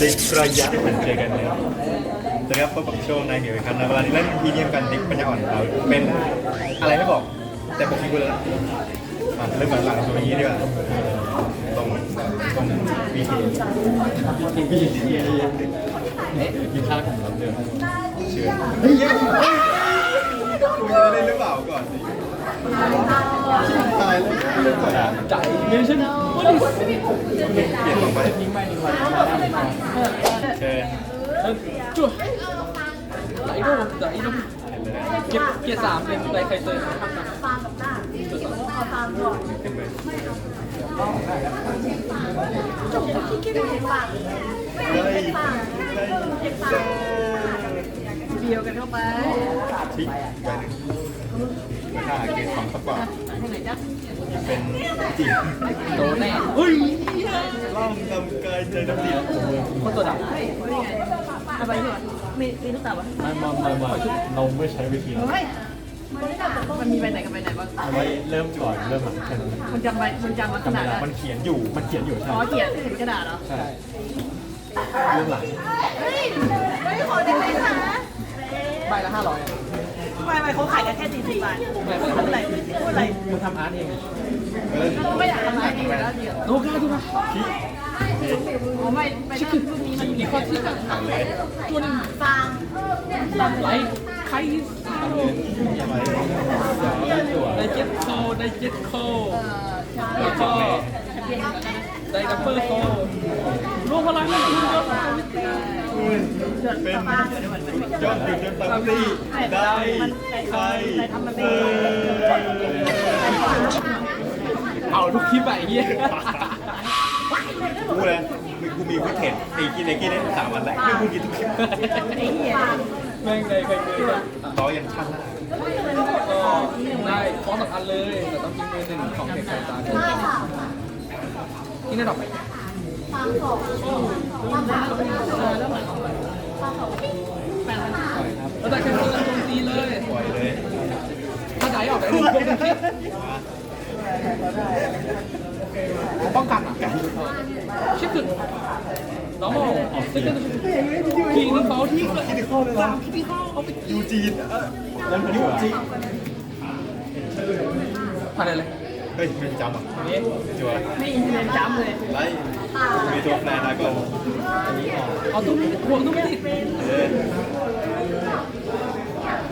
ดิกระยะเหมือนเจอกันเลยสวัสดีครับพบกับโชว์ในเหมียวอีกครั้งนะเวลานี้เล่นพีเนียมกันดิกปัญญาอ่อนเราเป็นอะไรไม่บอก แต่ผมคิดกูแล้วอะเริ่มหลังๆตัวนี้ดีกว่าตรงตรงวีทีเอ๊ะกินข้าวของเราเดิมเชื่อเฮ้ยเฮ้ยกูจะได้เล่นหรือเปล่าก่อนดิ ตายแล้วจ่ายเงินฉันเปลี่ยนลงไปยิงไม่ยิงไปเชิญจุ๊บไหลดนไหลดนเห็นเลยเก็บเกียร์สามเป็นไรใครเตยขึ้นไปเฮ้ยเดียวกันเข้าไปทิ้งไปหนึ่ง ถ้าเกรดสองสักกว่าทางไหนจ๊ะเป็นจีบโดนแน่เฮ้ยล่องทำกายใจดำดิบคนตัวดำเฮ้ยนี่ไงเอาไปดีกว่ามีมีลูกเต๋าปะไม่ไม่ไม่ไม่เราไม่ใช้วิธีนั้นเฮ้ยมันมีไปไหนกับไปไหนบ้างเอาไว้เริ่มก่อนเริ่มหลังแค่นั้นมันจำไปมันจำลักษจำณะไม่ได้ได้มันเขียนอยู่มันเขียนอยู่ใช่อ๋อเขียนเห็นกระดาษเหรอใช่เริ่มหลังเฮ้ยไม่ขอได้ไหมคะใบละห้าร้อย ไม่ไม่เขาขายกันแค่สี่สิบบาทพูดอะไรพูดอะไรมึงทำอาร์ตเองเออก็ไม่อยากทำอะไรดีแล้วเดียวโลกาดูนะอ๋อไม่ไม่ถ้ารูปนี้มันมีข้อที่กันผ่านเลยตัวหนึ่งฟางลำไรใครไปไดเจ็ตโคไดเจ็ตโคเอ่อใช่แล้วก็ไดดับเบิลโครวมพลังกันคุณก็เดือด ฟางเดี๋ยวมันเป็นยอดดึงจนปังตีได้ใครเออเอาทุกคลิปไปเฮียกูเลยมึงกูมีฟุตเทจตีกินเล็กกินได้สามวันแหล้วไม่กูกินทุกคลิปไอ้เหี้ยแม่งเลยเคยเคยต่อยันชั้นหน้าก็ได้คอสองอันเลย แต่ต้องกินมือร์หนึ่งของเด็กไก่ตาที่นี่ดอกไหม แล้วแต่แค่เปิดโจมตีเลยปล่อยเลยถ้าไหนออกได้หนึ่งนึ่งคิดป้องกันอะชิคขึ้นน้องบอกซึ่งก็ทีนึงเขาที่เกิดคิดข้อเลยเหรอที่เขาเอาไปยูจีนแล้วยูจีนผ่านอะไรเลย เฮ้ยไม่จำอะนี่จัวไม่อินเทอร์เน็ตจ้ำเลยไล่ มีตัวแปรนะก่อนนี้อาตุ้มห่วตุ้มไม่ติดเออ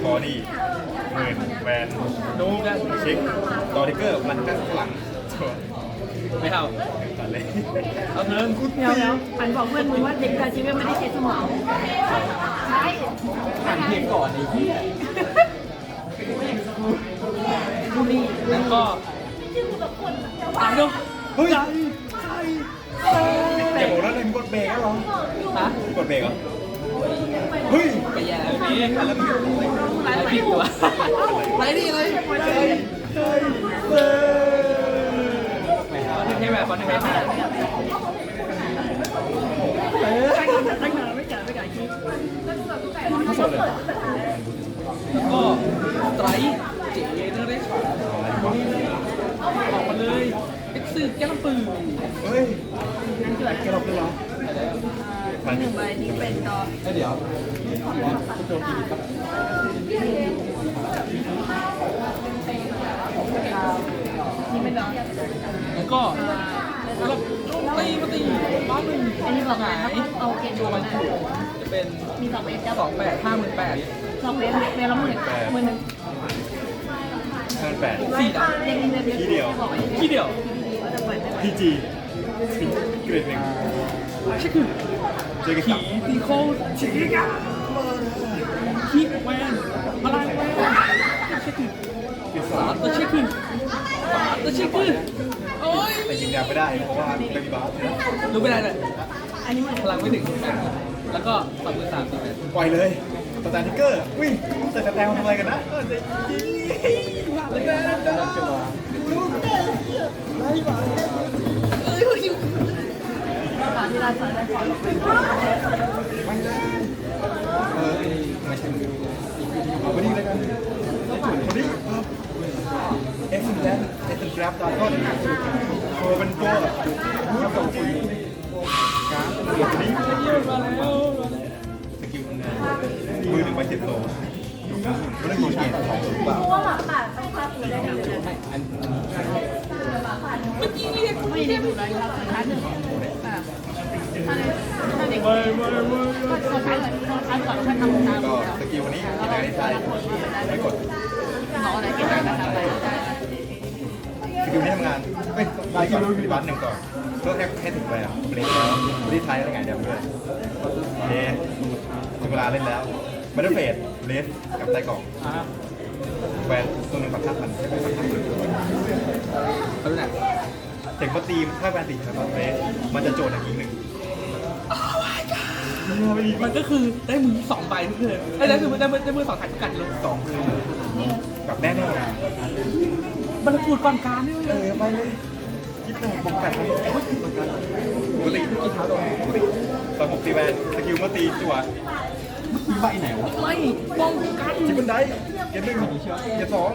คอดี้หมื่นแวนดูกันเช็คดอริเกอร์มันก็หลังจัวไม่เอาตัดเลยเอาเงินเดี๋ยวเดี๋ยวอันบอกเพื่อนมึงว่าเด็กกับชีวิตไม่ได้ใช้สมองใช่อ่านเพลงก่อนไอ้เหี้ยบุรีแล้วก็ตามดูเฮ้ย อย่าบอกนะเลยมึงกดเบรกแล้วเหรอฮะมึงกดเบรกเหรอเฮ้ยไปแย่แล้วนี่แล้วมึงอะไรผิดตัวไรนี่เลยให้แบบคนให้แบบตั้งนานไม่จ่ายไม่จ่ายคิดทั้งหมดเลยแล้วก็ไตรเจเนอเรชั่นออกมาเลยเป็นสื่อแก้มปืนเฮ้ย นั่นเกิดแค่เราเป็นเราพันหนึ่งใบที่เป็นต่อเดี๋ยวที่เป็นต่อแล้วก็แล้วตีมาตีบ้านหนึ่งอันนี้บอกไงครับเอาเกณฑ์ตัวมันจะเป็นมีสองเมตรสองแปดห้าหมื่นแปดสองเมตรเมตรละหมื่นหมื่นหนึ่งพันแปดสี่ดเรียนเรียนเดียวที่เดียวจะเปิดได้ไหมพีจี เกรดหนึ่งใช่คือเจอกันผีตีโคชิกาคีแวนพลังแวนใช่คือติดสาสามมตัวใช่คือสามตัวใช่คือโอ้ยแต่ยิงยาไม่ได้เพราะว่าไม่มีบาสรู้ไม่ได้เลยอันนี้มันพลังไม่ถึงแล้วก็สองมือสามตัวแวนปล่อยเลยสแตนทิกเกอร์วิ่งใส่สแตนทำอะไรกันนะเออจะยิงสามที่ร้านสอนได้สอนเออไม่ใช่มือเอาไปดีเลยกันคนนี้ครับเอ็กซ์แดนเอ็กซ์แดนดาร์ก็โชว์เป็นตัวพูดกับคุณกาเดี๋ยวนี้เยอะมาแล้วสกิลทำงานมือหนึ่งใบเจ็ดโลมันต้องมีเกณฑ์ของหรือเปล่านเมื่อกี้นี่เด็กไม่ได้ดูเลยครับชั้นหนึ่ง ไม่ไม่ไม่ก็สกิลวันนี้กินได้ใช้ไม่กดสกิลนี้ทำงานเอ้ยได้ก่อนปฏิบัติหนึ่งก่อนเพื่อแค่แค่ถึงไปอะเบรกแล้วรีไทยแล้วไงเดี๋ยวด้วยเย้ถึงเวลาเล่นแล้วบัตเตอร์เฟสเลสกับไต้กล่องแหวนตัวหนึ่งปักทับมันให้เป็นปักทับเลยเขาดูหน่ยเจ๋งปตีถ้าแวนติดนะครับเลสมันจะโจทย์อย่างนี้หนึ่ง มันก็คือได้มือสองใบทุกเทิร์นไอ้ยได้มือได้มือได้มือสองถ่ายทุกกันเลยสองคือแบบแน่นอนมันพูดก่อนการนี่เออไปเลยคิดแต่ปกแปดเลยปกติกี่เท้าโดนปกติตอนปกติแวนสกิลมาตีจั่วใบไหนวะไม่ป้องกันที่บันไดเกมหนึ่งเกมสอง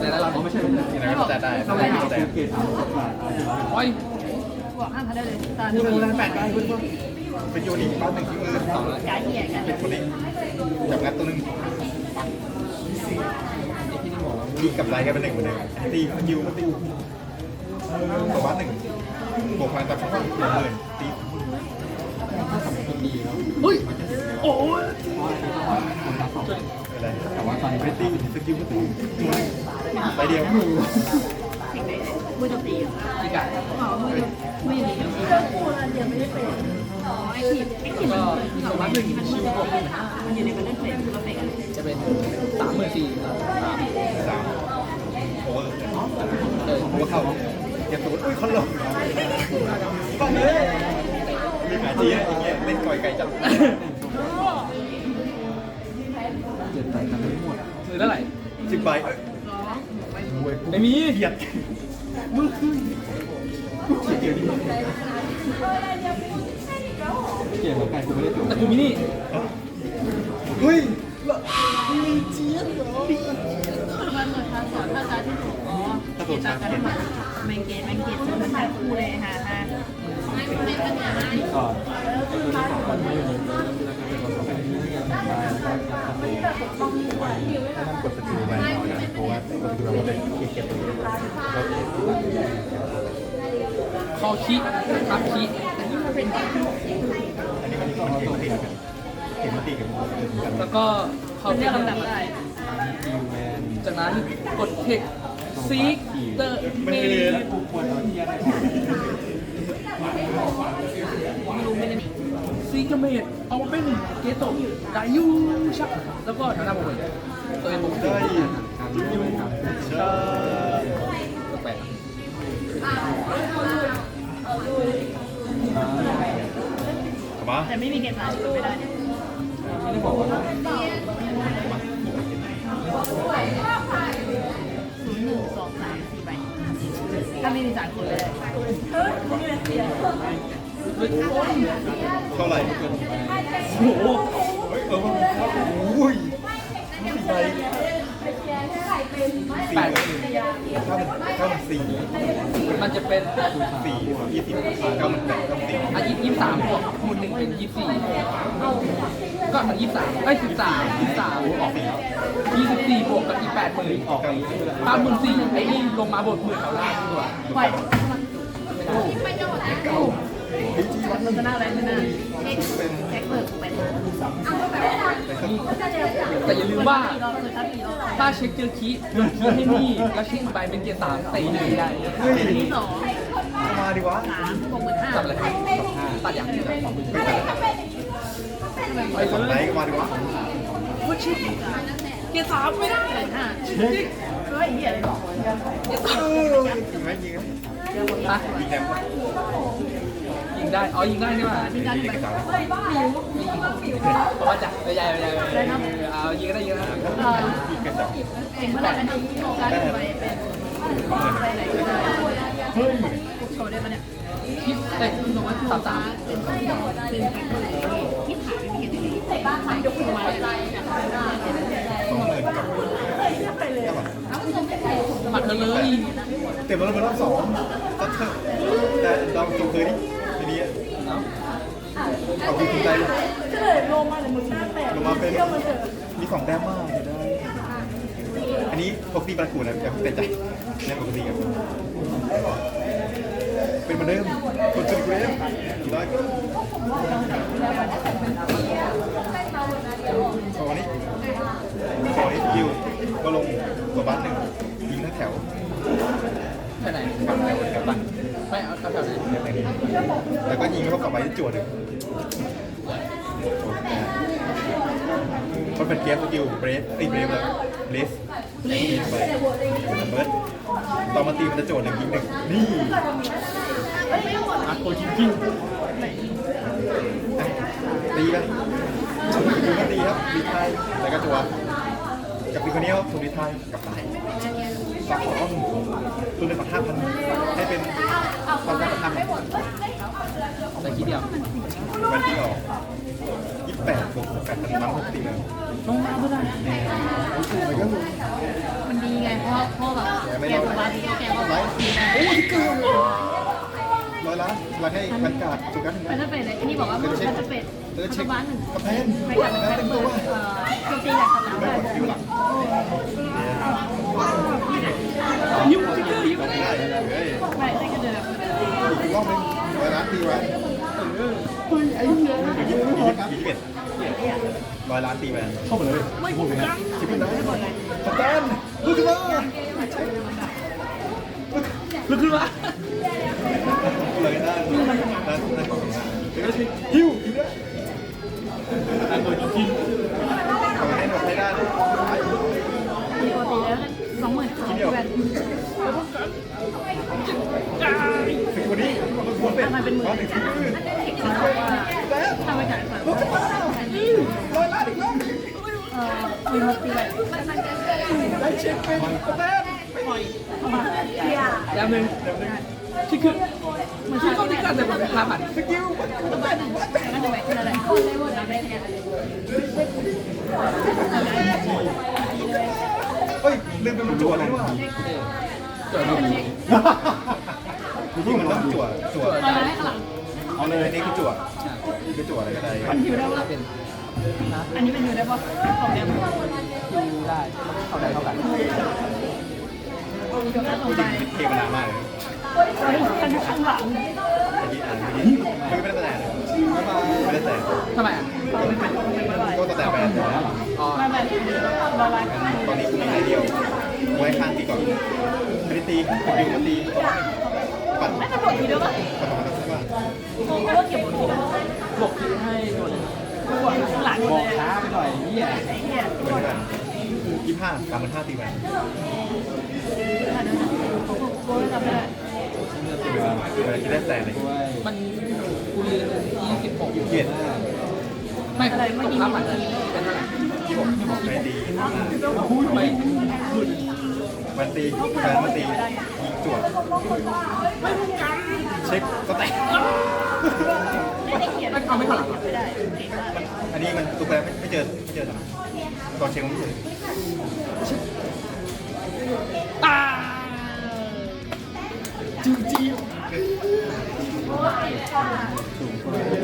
แต่แล้วเราไม่ใช่ยังไงก็แต่ได้แต่แต่เกตเอาผ่านเอาที่ร้านไว้ บอกห้ามเขาได้เลยตาพูดูดแรงแปดได้คุณพ่อสกิลนี้ป้าหนึ่งที่มือสองกายเหี้ยกันเป็นคนนี้จับงัดตัวหนึ่งยิงกับไรกันเป็นหนึ่งคนหนึ่งตีสกิลมาตีตัวบ้านหนึ่งบวกพลังตามช่องหนึ่งหมื่นตีเฮ้ยโอ้ยแต่ว่าตอนนี้ไปไม่ตีสกิลมาตีไปเดียวสิ่งไหน มือจะตีอะอีกอะอ๋อมือมืออย่างนี้พูดเดียวไม่ได้เป็นอ๋อไอ้ทีไอ้ทีมันที่เราว่าที่มันมือจะเป็นมันอยู่ในมันได้เป็นคือเราเป็นกันจะเป็นสามหมื่นสี่สามโอเวอเลยหัวเข่าอย่าตูดอุ้ยคอนลงบ้างเลยมีหายจีนะอย่างเงี้ยเล่นก่อยไก่จับเจ็ดใส่กันทั้งหมดมือเท่าไหร่สิบใบไม่มีเกียด มือคือเกียร์นี่เกียร์เหมือนกันกูไม่ได้ตัวแต่กูมินี่เฮ้ยคือมันเหมือนทางสอนถ้าการที่ถูกอ๋อเกตการที่มันแมงเกตแมงเกตมันเป็นคู่เลยฮะฮะก่อนตัวที่สองวันไม่มีแล้วก็เป็นตัวสองไปแล้วก็ทำตัว ถ้ามันกดสกิลไปหน่อยนะเพราะว่ากดสกิลเราเลยเก็บคอคิครับคิอันนี้มันมันเกมตีกันเกมตีกันแล้วก็เขาเรียกกลำดับได้คิวแมนจากนั้นกดเทคซีกเตอร์เมกูควรเอาที่อะไรลุงไม่ได้มี ซีกเมดเอามาเป็นเกโตะไดยูชักแล้วก็แถวหน้าผมเลยตัวเองผมได้การยูครับใช่แปลกกลับมาแต่ไม่มีเกตสามไม่ได้เนี่ยไม่ได้บอกว่าศูนย์หนึ่งสองสามสี่ใบถ้าไม่มีสามคนเลย เท่าไหร่โอ้โหเออมันอุ้ยสี่ใบสี่แปดเก้าหนึ่งเก้าหนึ่งสี่มันจะเป็นสี่ยี่สิบเก้ามหนึ่งแปดเก้าสี่อายุยี่สามบวกคูณหนึ่งเป็นยี่สี่ก็มันยี่สามไอ้สิบสามยี่สามออกสี่แล้วยี่สิบสี่บวกกับอีกแปดหมื่นออกไปสามหมื่นสี่ไอ้นี่ลงมาบวกหมื่นแถวล่างดีกว่าปล่อยไม่ได้ มันจะน่าอะไรไม่น่าเอ็กซ์แจ็คเบิร์กเป็นแต่อย่าลืมว่าเราเคยทับกี่รอบถ้าเช็คเจอคีย์โดนคีย์ให้นี่แล้วเช็คไปเป็นเกียร์สามตีหนึ่งได้เฮ้ยที่สองมาดิวะสามหกหมื่นห้าจับอะไรครับตัดอย่างนี้ไปสองไลท์มาดิวะว่าเช็คเกียร์สามไม่ได้หมื่นห้าเช็คเฮ้ยเหี้ยอะไรบอกเกียร์สามยิงไหม ยิงไหมอะยิงแถมยิงได้ อ๋อ ยิงได้นี่หว่ามีการยิงไปกระต่ายเพราะว่าจับใหญ่ใหญ่ใหญ่เอายิงได้ยิงได้อ่อยิงกระต่ายเองเมื่อไหร่เป็นการไปเป็นไปไหนก็ได้เฮ้ยโชว์ได้ปะเนี่ยคิดเอ้ยสามสามเป็นเป็นที่ถ่ายเป็นเห็นใส่บ้านใหม่ยกมือมาสองหมื่นกับเก้าบาทปัดเธอเลยเต็มแล้วเป็นรอบสองสอนเถอแต่ลองจงคืนดิ นี้เนาะเอาคืนคุณใจเลยเฉลยลงมาแต่มึงหน้าแตกลงมาเป็น เที่ยวมันเถอะมีสองแต้มมากจะได้ อันนี้ปกติประกูนะแต่เป็นใจในปกติครับเป็นเหมือนเดิมคนสุดเกรฟกี่ร้อยโชว์นี้โชว์นี้ยิวก็ลงตัวบ้านหนึ่งยิงทั้งแถวไปไหนฝั่งแถวกับบัน ไม่เอาเอาแถวไหนแล้วก็ยิงเข้ากลับไปที่จวดหนึ่งมันเป็นเกมสกิลเบรฟไอ้เบรฟเลยเบรฟยิงไปเบิร์ดตอนมาตีมันจะโจดหนึ่งยิงหนึ่งนี่อาโกจริงตีไปคือก็ตีครับดีไทยแล้วก็ตัวกับปีคนนี้ครับถูกดีไทยกับตาย ฝากขออ้อมตัวเล่นมาห้าพันให้เป็นความรักประทับๆแต่คิดเดียววันที่ออกยี่สิบแปดบวกแปดพันมันหกตีแล้งมาเมื่อไหร่มันก็คือมันดีไงพราะเพราะแบบแกตัวบ้านที่แกก็ไลฟ์โอ้ที่เกินร้อยล้านรักให้บรรยากาศสุดกันมันจะเป็นอะไรอันนี้บอกว่ามันจะเป็นแล้วพัเช็คกระแพงไปกับแล้วไปเต็มเปิตัวเออโจมตีจากสนามไม่ได้ ยิ้มสกิลยิ้มได้เฮ้ยไม่ได้ก็เดินอีกรอบนึงร้อยล้านตีไว้เฮ้ยไอ้เหี้ยยี่สิบยี่สิบเอ็ดร้อยล้านตีไปเข้ามาเลยไม่ถูกจังสิบเอ็ดล้านสแตนลุกขึ้นมาลุกขึ้นมาเลยได้ได้ได้แล้วก็ฮิวฮิวได้อาโกจริงทำให้หมดให้ได้ปกติแล้ว สองหมื่นสองแบบถึงวันนี้มันควรเป็นหนึ่งคือทำไปจ่ายก่อนร้อยล้านอีกแล้วเอ่อมีปกติแบบได้เช็คเป็นสแตนๆยามหนึ่งที่คือมันที่เข้าที่กันแต่ผมพาผ่านสกิลตัวบ้านหนึ่งแล้วจะแบบเป็นอะไรคนได้หมดได้แนน เฮ้ยลืมเป็นจั่วเลยว่ะจอดดูจริงๆมันต้องจั่วจั่วมาให้ข้างหลังเอาเลยอันนี้คือจั่วคือจั่วอะไรก็ได้มันหิวได้ปะเป็นอันนี้เป็นหิวได้ป่ะของแดงดูได้เข้าได้เข้ากันจะน่าสนใจเทมานานมากเลยกันอยู่ข้างหลังเมื่อกี้อ่านเมื่อกี้ไม่ได้แต่ไม่ได้แต่ทำไมอะก็แต่ไปแต่อ๋อ มาแบบมาแบบตอนนี้กูมีไอเดียวไว้ข้างตีก่อนไม่ได้ตีสกิลมาตีปั่นน่าจะกดทีเดียวปะปั่นมาสักว่าโอ้ก็เก็บหมดทีเดียวหลบให้โดนกดข้างหลังบเลอกยช้าไปหน่อยเนี่ยไอ้เนี่ยเหมือนกันยี่ห้าสามพันห้าตีไปโอ้ยจำไม่ได้เวลาคิดได้แต่เลยมันกูเรียนยี่สิบหกเกียรติไม่อะไรไม่ยิงผ่านเป็นเท่าไหร่ ที่บอกที่บอกไม่ตีพูดไปมันตีแฟนมันตียิงจวดเช็คก็แตกไม่ได้เขียนไม่เอาไม่ผ่านไม่ได้อันนี้มันตัวแปรไม่เจอไม่เจอตอนเช็คมันไม่เจอตาจิ้วจิ้ว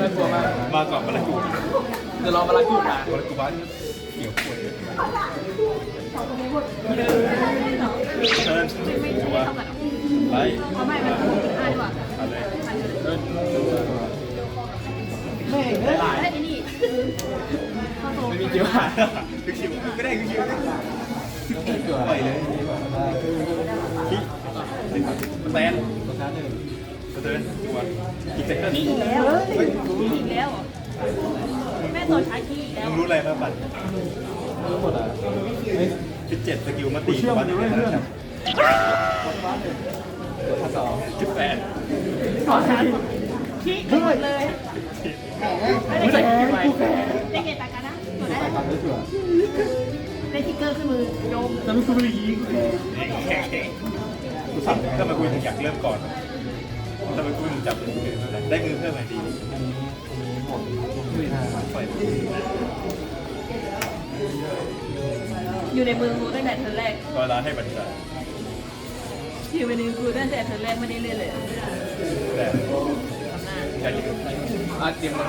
น่ากลัวมากมาก่อนมาแล้วกูเดี๋ยวรอมาลากูมามาแล้วกูบ้าน เกี่ยวขวดเชิญชัวไปเขาไม่เป็นอ่านดีกว่าเอาเลยได้ไอ้นี่ข้าวโพดไม่มีเกี่ยวหายคือคิวก็ได้คือคิวเกี่ยวปล่อยเลยคิแตนตัวหนึ่งสเตินชัวอีกเซกเตอร์นี้อีกแล้วอีกแล้วแม่ตัวช้าขี้อีกแล้วมึงรู้อะไรบ้างปัตร ดรู้หมดอะเฮ้ยสิบเจ็ดสกิลมาตีบ้านเดียวกันนะครับตัวช้าสองสิบแปดขอช้าขี้หมดเลยไม่ใส่กี่ใบได้เกตตากันนะตัวไปได้ได้เถื่อนได้ทิกเกอร์ขึ้นมือโยมแต่ไม่คุณไม่ยิงกูสั่งถ้ามาคุยถึงอยากเริ่มก่อนถ้ามาคุยถึงจับได้มือเพิ่มไหมดีอันนี้อันนี้หมดรวมห้ปล่อย อยู่ในมือกูตั้งแต่เทอร์แรกร้อยล้านให้บรรดาชีวิตนึงกูตั้งแต่เธอแรกไม่ได้เล่นเลยแต่ทำหน้าใจเย็นอะเตรียมเลย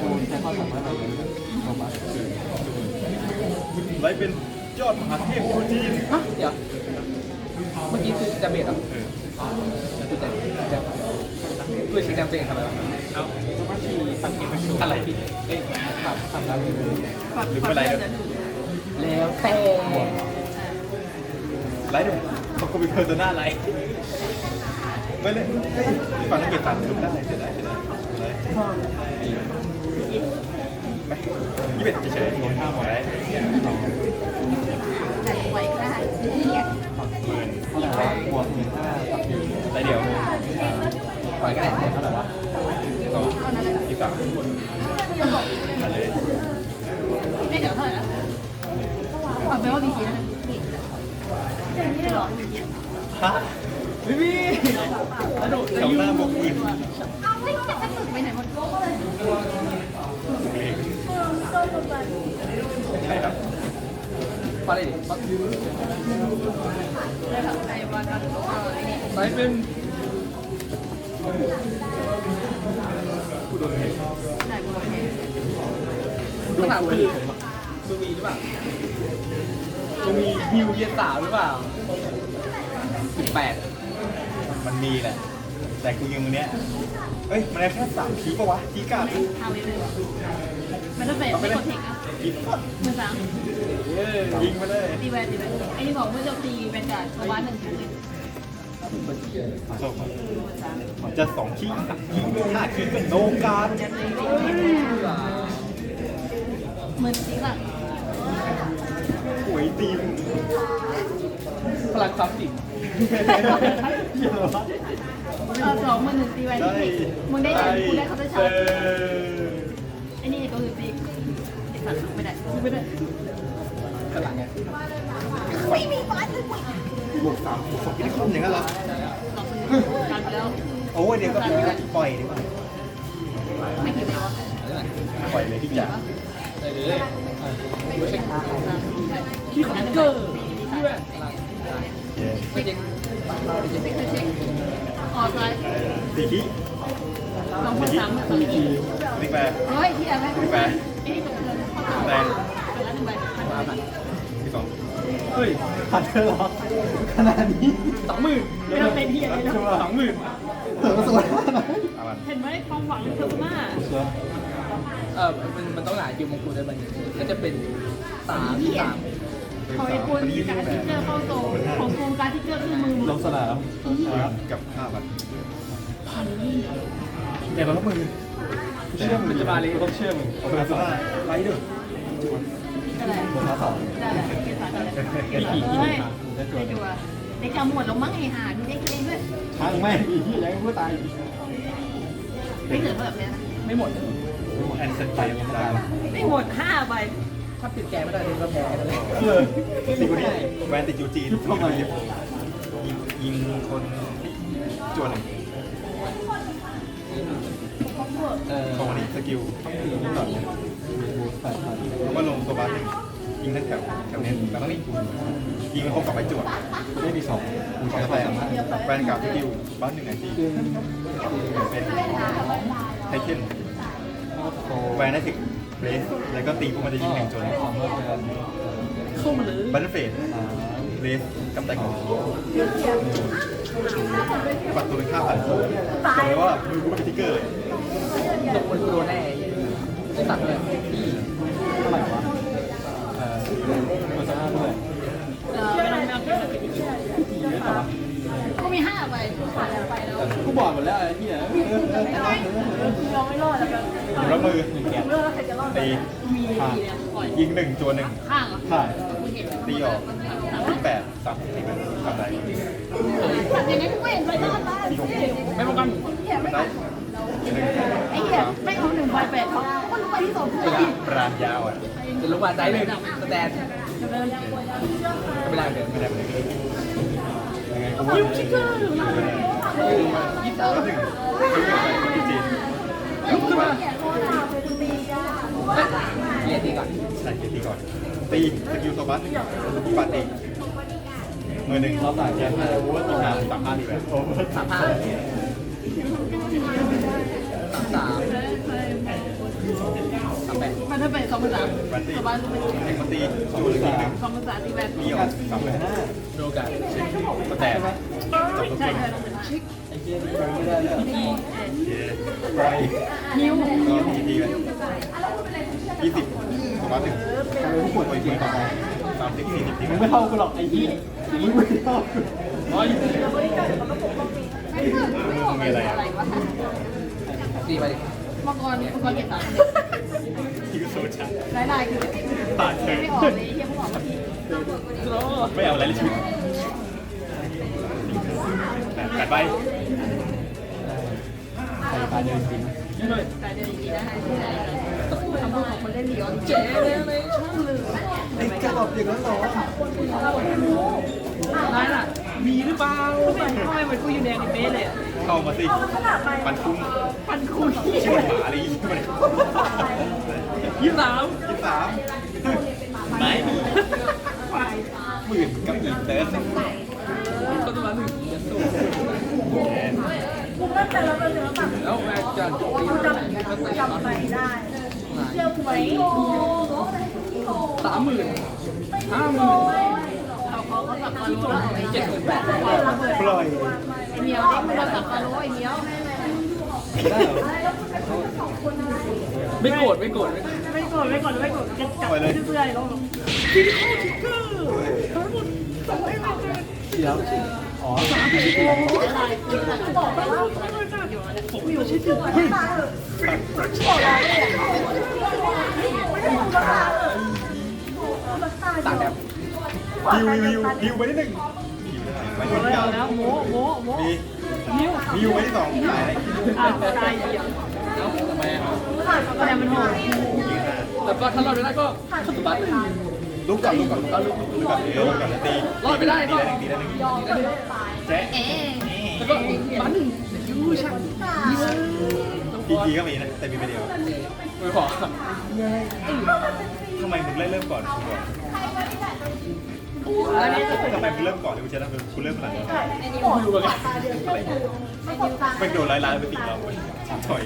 คูณใช้ข้อสามารถอะไรโทมัสไลฟ์เป็นยอดมหาเทพยูจีนฮะเดี๋ยวเมื่อกี้คือจะเบรดเหรอเออแล้วคือแต่จะด้วยเช็คแดมตัวเองทำไมวะเอาสมาธิสังเกตประชุมอะไรผิดเอ้ยทำทำแล้วเลยฝักหรือฝัเป็นไรกนะจะดู แล้วแต่ไลฟ์ดูเขาก็มีเพอร์โซนาไลฟ์ไม่เลยเฮ้ยพี่ฟังนักเก็บตังค์ดูได้เสียดายเสียดายเลยไปยี่สิบเอ็ดเฉยๆลงห้าหมดได้ ไหนไหวก็ได้เนี่ย หมื่น เท่าไหร่วะบวกหนึ่งห้ากับหนึ่ง ได้เดียว ปล่อยก็ได้ เท่าไหร่วะ สองยี่สิบสามมาเลย ไม่เดี๋ยวเท่าไหร่นะเอาไปว่าบีซีนะไม่ได้หรอ ฮะ ไม่มีแล้วโดด แถวหน้าบวกหมื่น เอาไม่จะกระตุกไปไหนหมด เองใช่ครับ ปาเลยดิปา เลยค่ะไอ้วันนั้นไอ้นี่ ไซส์เป็น ผู้โดนเห็นได้กูโอเคคำถามคือมึงมีหรือเปล่ามึงมีฮิวเยียนสาวหรือเปล่าสิบแปดมันมีแหละ แต่กูยิงเนี้ยเอ้ย มันได้แค่สามทีปะวะทีกาดทำไปเลยมันต้องเป็นไม่กดเทคอะทีก็มือสามเอ้ยยิงมาเลยตีแวนตีแวนไอ้นี่บอกว่าจะตีเป็นการเพราะว่าหนึ่งถึง หนึ่งโซ่ผมจะสองทีสามทีห้าทีเป็นโนการจะตีหมื่นสี่หลังหวยตีมพลังความจริงเยอะวะเออสองหมื่นหนึ่งตีแวนได้มึงได้มึงได้เขาจะชาเอร์จอไอ้นี่ก็คือตีไอ้สัตว์ไม่ได้ไม่ได้พลังไงไม่มีบอสเลย บวกสามบวกสองกินคอมอย่างนั้นเหรอสองหมื่นการไปแล้วโอ้ยเดี๋ยวก็ปล่อยดีกว่าไม่กี่เลยวะปล่อยเลยที่จะได้เลยไม่ใช่ที่ของเกอร์ที่แบบพลังเย้ไม่จริงไม่จริงไม่เคยเช็คออกไลน์ตีทีสองหมื่นสามหมื่นสองหมื่นสี่ตีแปรเฮ้ยที่อะไรตีแปรไอ้นี่ตกเงินข้อสามแรงเป็น เฮ้ยพันเธอเหรอขนาดนี้สองหมื่นไม่ต้องเป็นที่อะไรนะสองหมื่นเธอก็สวยมากนะเอามันเห็นไหมความหวังเธอมากเชื่อเออมันมันต้องหาคิวมงกุฎได้ไหมก็จะเป็นสามสามขอไอ้คุณการทิกเกอร์เข้าโตของโครงการทิกเกอร์คือมือลงสนามกับห้าพันเดี๋ยวเราต้องมือเชื่อมึงจะมาเลยต้องเชื่อมึงเอาไปแล้วไลท์ด้วย อะไรตัวท้าสองได้เกสาได้เกสาเฮ้ยได้ดูอะเด็กจะหมดล้วมั้งไอ้ห่าดูเด็กเองด้วยช้างแม่ที่ยังไม่ตายไม่เหลือแบบเนี้ยไม่หมดแอนเซนไปยังได้ไม่หมดห้าใบถ้าปิดแกไม่ได้ถึงก็แพ้กันเลยเออติดคนนี้แวนติดยูจีนยิงยิงคนจวนเออของนี้สกิลคือนี่ก่อนบูสแปดพัน ผมว่าลงตัวบ้านหนึ่งยิงทั้งแถวแถวนี้แล้วก็นี่ยิงมันครบกับไปจวดได้มีสองสองแรงแวนกับสกิลบ้านหนึ่งไงที่คือเป็นไทเทนแวนได้ถึงเรสแล้วก็ตีพวกมันจะยิงหนึ่งจนเข้ามาเลยบัตเตอร์เฟสเรสกับไตของปัดตัวเป็นค่าพันบอกเลยว่ามือกูเป็นติ๊กเกอร์เลยตกบนโดนแน่ไม่ตัดเลยพี่ เท่าไหร่วะเอ่อตัวสภาพด้วย เออไม่ต้องไม่ต้องเก็บเลย กี่เยอะต่อวะ ก็มีห้าใบผ่านไปแล้ว กูบอกหมดแล้วไอ้ที่อะ เราไม่รอดแล้วกัน อยู่แล้วมือ หนึ่งแกะ เรื่องใครจะรอดตีมีดีเนี่ยปล่อยยิงหนึ่งจวนหนึ่งข้างเหรอถ่ายมึงเห็นตีออกที่แปดสามสี่มันทำไรอย่างนี้กูเห็นไปรอดบ้านสิไม่ป้องกันมันได้หนึ่งไอ้เหี้ยไม่เอาหนึ่งใบแปดเขาก็รู้ไปที่สองปรานปรานยาวอะจะรู้ว่าได้เลยสแตนก็ไม่ได้เดินไม่ได้ไม่ได้ยังไงกูว่า ยูชิคเกอร์ ยี่สิบ ก็หนึ่งซื้อไปคนจีนกับว่า เรียนดีก่อน ใส่เกียรติก่อนตีสกิลโซบัสปาตีมือหนึ่งเราต่างกันโอเวอร์กี่ครั้งสามพันอีกแล้วโอเวอร์สามห้าสามสามสามแปดมันถ้าเป็นสองภาษาบัตตี้สบายจะเป็นเอ็กซ์ตีสองหมื่นสามสองภาษาตีแบนมีออกสามหมื่นห้าโดกันก็แต่สองตัวใช่เก่งใช่ต้องเป็นชิคไอ้เกียร์ที่ไม่ได้เลยเย้ไรนิ้วก็ทีดีกันยี่สิบ สองร้อยถึงทำไมผู้ป่วยจริงต่อไปสามสิบสี่สิบมึงไม่เท่ากูหรอกไอ้เหี้ยมึงไม่เท่าร้อยมีอะไรอะสี่ไปดิมังกรมังกรเก็บตังค์ที่ก็โซชารายได้คือผ่านเธอไม่ออกเลยเฮียไม่ออกมาทีไม่เอาอะไรเลยชีวิตกัดไปใส่ปลาเดินจริงนี่เลยแต่เดี๋ยวนี้นะ คำพูดของคนเล่นลีออนเจ๊เลยในช่องลืมไอ้กระบอกอย่างนั้นหรอร้ายล่ะมีหรือเปล่าทำไมทำไมเหมือนกูอยู่แดงในเป๊ะเลยอะเข้ามาสิปันคุ้งปันคุยชื่อหมาอะไรยี่มันยี่สามยี่สามไม่มีหมื่นกับอีเติร์สคนตัวหนึ่งจะสู้กูมั่นใจแล้วเป็นเนื้อแบบแล้วแม่จะจบกูจำจำไปได้เชื่อกูไหม สามหมื่นห้าหมื่นเขาเขาเขาสับปะรดไอ้เจ็ดหมื่นแปดปล่อยเหนียวนี่มันสับปะรดไอ้เหนียวได้เหรอไม่โกรธไม่โกรธไม่โกรธไม่กดไม่กดไม่กดจะจับเพื่อนๆลงเดี๋ยวอ๋ออยู่ชื่อถึง ต่างแบบฮิวฮิวฮิวไปที่หนึ่งไปที่เลยเก้าแล้วโมโมโมมีนิ้วฮิวไปที่สองขายอะอ้าวตายเดียวแล้วทำไมอะก็แล้วมันโหดแล้วก็ถ้ารอดไม่ได้ก็ขึ้นสุบัตหนึ่งลุกก่อนลุกก่อนเอาลุกลุกก่อนลุกก่อนตีรอดไม่ได้ก็ตีได้หนึ่งตีได้หนึ่งแจ๊เอ๊ะแล้วก็บัตหนึ่ง ยูชักยูทีทีก็มีนะแต่มีไปเดียวไม่พอทำไมมึงเริ่มก่อนคุณบอกแล้วนี่จะเป็นทำไมมึงเริ่มก่อนหรือคุณจะเริ่มคุณเริ่มหลังอยู่กันไม่โดนไล่ไล่ไปตีเราถอย